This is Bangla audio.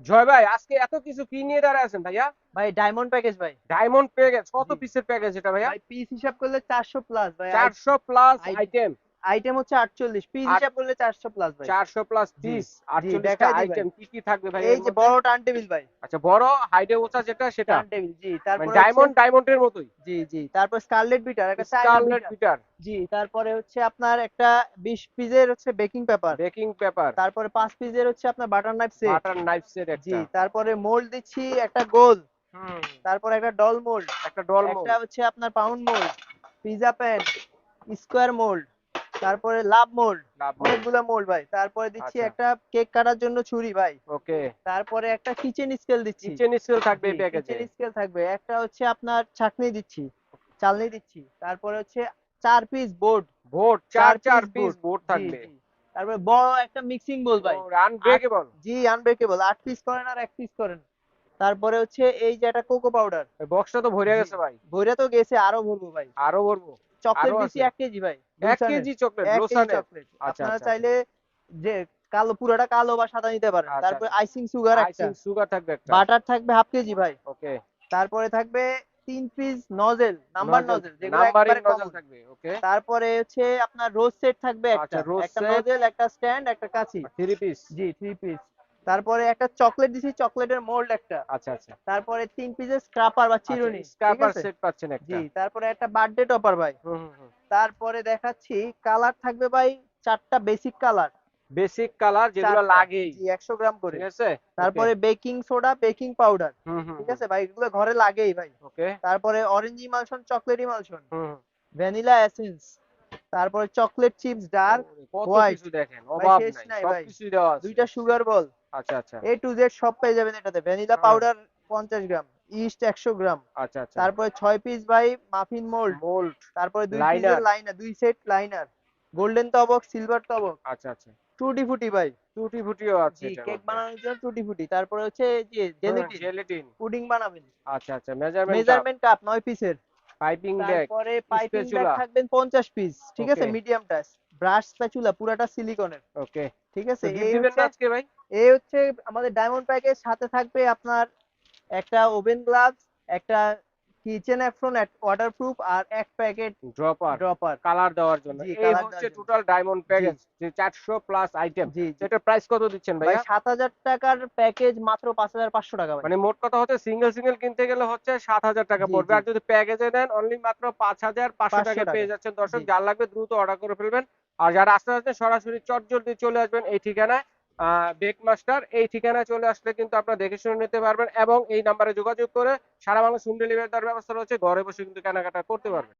জয় ভাই আজকে এত কিছু কি নিয়ে দাঁড়ায় আছেন ভাইয়া? ভাই ডায়মন্ড প্যাকেজ ভাই। ডায়মন্ড প্যাকেজ কত পিসের প্যাকেজ এটা ভাইয়া? ভাই পিস হিসাব করলে চারশো প্লাস ভাই চারশো প্লাস আইটেম আইটেম হচ্ছে আটচল্লিশ। পিস আট- হিসাব করলে চারশো প্লাস ভাই। চারশো প্লাস জি, পিস জি, আটচল্লিশটা দেখাই দিই ভাই। আইটেম কি কি থাকবে ভাই? এই যে বড় টার্ন টেবিল ভাই। আচ্ছা বড় হাইডে ওচা যেটা সেটা। টার্ন টেবিল জি তারপরে ডায়মন্ড ডায়মন্ডের মতোই। জি জি তারপর স্কারলেট বিটার একটা স্কারলেট বিটার। জি তারপরে হচ্ছে আপনার একটা বিশ পিসের হচ্ছে বেকিং পেপার বেকিং পেপার তারপরে পাঁচ পিসের হচ্ছে আপনার butter knife set butter knife set একটা। জি তারপরে মোল্ড দিচ্ছি একটা গোল। হুম, তারপরে একটা ডল মোল্ড একটা ডল মোল্ড একটা হচ্ছে আপনার pound mould pizza pan square mould তারপরে লাভ মোল্ড। অনেকগুলো মোল্ড ভাই। তারপরে দিচ্ছি আচ্ছা। একটা কেক কাটার জন্য ছুরি ভাই। ওকে। তারপরে একটা কিচেন স্কেল দিচ্ছি। কিচেন স্কেল থাকবে এই প্যাকেজে? কিচেন স্কেল থাকবে। একটা হচ্ছে আপনার ছাকনি দিচ্ছি চালনি দিচ্ছি। তারপরে হচ্ছে চার পিস বোর্ড বোর্ড চার চার পিস। বোর্ড থাকবে। তারপরে বড় একটা মিক্সিং বোল ভাই। আনব্রেকেবল জি আনব্রেকেবল আট পিস করেন আর এক পিস করেন। তারপরে হচ্ছে এই যে একটা কোকো পাউডার বক্সটা তো ভরে গেছে ভাই। ভইরা তো গেছে আরও ভরবো ভাই। আরও ভরবো। চকলেট দিচ্ছি এক কেজি ভাই এক কেজি চকলেট কেজি চকলেট আচ্ছা, আপনারা আচ্ছা, চাইলে যে কালো পুরোটা কালো বা সাদা নিতে পারেন। আচ্ছা, তারপরে আচ্ছা। আইসিং সুগার একটা। আইসিং সুগার থাকবে একটা। বাটার থাকবে হাফ কেজি ভাই। ওকে তারপরে থাকবে তিন পিস নজেল নাম্বার নজেল যেগুলো একবারে নজল থাকবে ওকে তারপরে হচ্ছে আপনার রোজ সেট থাকবে একটা। আচ্ছা, একটা। নজেল একটা স্ট্যান্ড একটা কাঁচি। থ্রি পিস জি থ্রি পিস তারপরে একটা চকলেট দিছি চকলেটের মোল্ড একটা। আচ্ছা আচ্ছা। তারপরে তিন পিসের স্ক্রাপার বা চিরুনি ঠিক স্কার্পার? সেট পাচ্ছেন একটা। জি তারপরে একটা বার্থডে টপার ভাই। হুম হুম তারপরে দেখাচ্ছি কালার থাকবে ভাই চারটা বেসিক কালার বেসিক কালার যেগুলো লাগেই। জি একশো গ্রাম করে। ঠিক আছে? তারপরে বেকিং সোডা বেকিং পাউডার হুম ঠিক আছে ভাই? এগুলো ঘরে লাগেই ভাই। ওকে তারপরে অরেঞ্জ ইমালশন চকলেট ইমালশন হুম ভ্যানিলা এসেন্স তারপরে চকলেট চিপস ডার্ক কত কিছু দেখেন অভাব নাই নাই সব ভাই। দেওয়া আছে। দুইটা সুগার বল আচ্ছা আচ্ছা। এ টু জেড সব পেয়ে যাবেন এটাতে। ভ্যানিলা পাউডার পঞ্চাশ গ্রাম ইস্ট একশো গ্রাম। আচ্ছা আচ্ছা। তারপরে ছয় পিস ভাই মাফিন মোল্ড মোল্ড তারপরে দুই লাইনার দুই সেট লাইনার গোল্ডেন তবক সিলভার তবক আচ্ছা আচ্ছা। টুটি ফুটি ভাই টুটি ফুটিও আছে জি কেক বানানোর জন্য টুটি ফুটি তারপরে হচ্ছে যে জেলেটিন জেলেটিন পুডিং বানাবেন। আচ্ছা আচ্ছা। মেজারমেন্ট মেজারমেন্ট কাপ নয় পিসের পাইপিং ব্যাগ তারপরে পাইপিং ব্যাগ থাকবেন পঞ্চাশ পিস ঠিক আছে? Okay. মিডিয়ামটা ব্রাশ স্প্যাচুলা পুরাটা সিলিকনের। ওকে ঠিক আছে? এই হচ্ছে আজকে ভাই? এই হচ্ছে আমাদের ডায়মন্ড প্যাকের সাথে থাকবে আপনার একটা ওভেন গ্লাভস একটা কিচেন অ্যাপ্রন ওয়াটারপ্রুফ আর এক প্যাকেট ড্রপার ড্রপার কালার দেওয়ার জন্য। এই হচ্ছে টোটাল ডায়মন্ড প্যাকেজ যে 400 প্লাস আইটেম জি এটার প্রাইস কত দিচ্ছেন ভাই ভাইয়া সাত হাজার টাকার প্যাকেজ মাত্র পাঁচ হাজার পাঁচশো টাকা মানে মোট কথা হচ্ছে সিঙ্গেল সিঙ্গেল কিনতে গেলে হচ্ছে সাত হাজার টাকা পড়বে। আর যদি প্যাকেজে নেন অনলি মাত্র পাঁচ হাজার পাঁচশো টাকা টাকা। পেয়ে যাচ্ছেন দর্শক। যার লাগবে দ্রুত অর্ডার করে ফেলবেন। আর যারা আসতে আসতে সরাসরি চটজলদি চলে আসবেন এই ঠিকানায়। বেক মাস্টার এই ঠিকানায় চলে আসলে কিন্তু আপনারা দেখে শুনে নিতে পারবেন এবং এই নাম্বারে যোগাযোগ করে সারা বাংলা হোম ডেলিভারি দেওয়ার ব্যবস্থা রয়েছে। ঘরে বসে কিন্তু কেনাকাটা করতে পারবেন।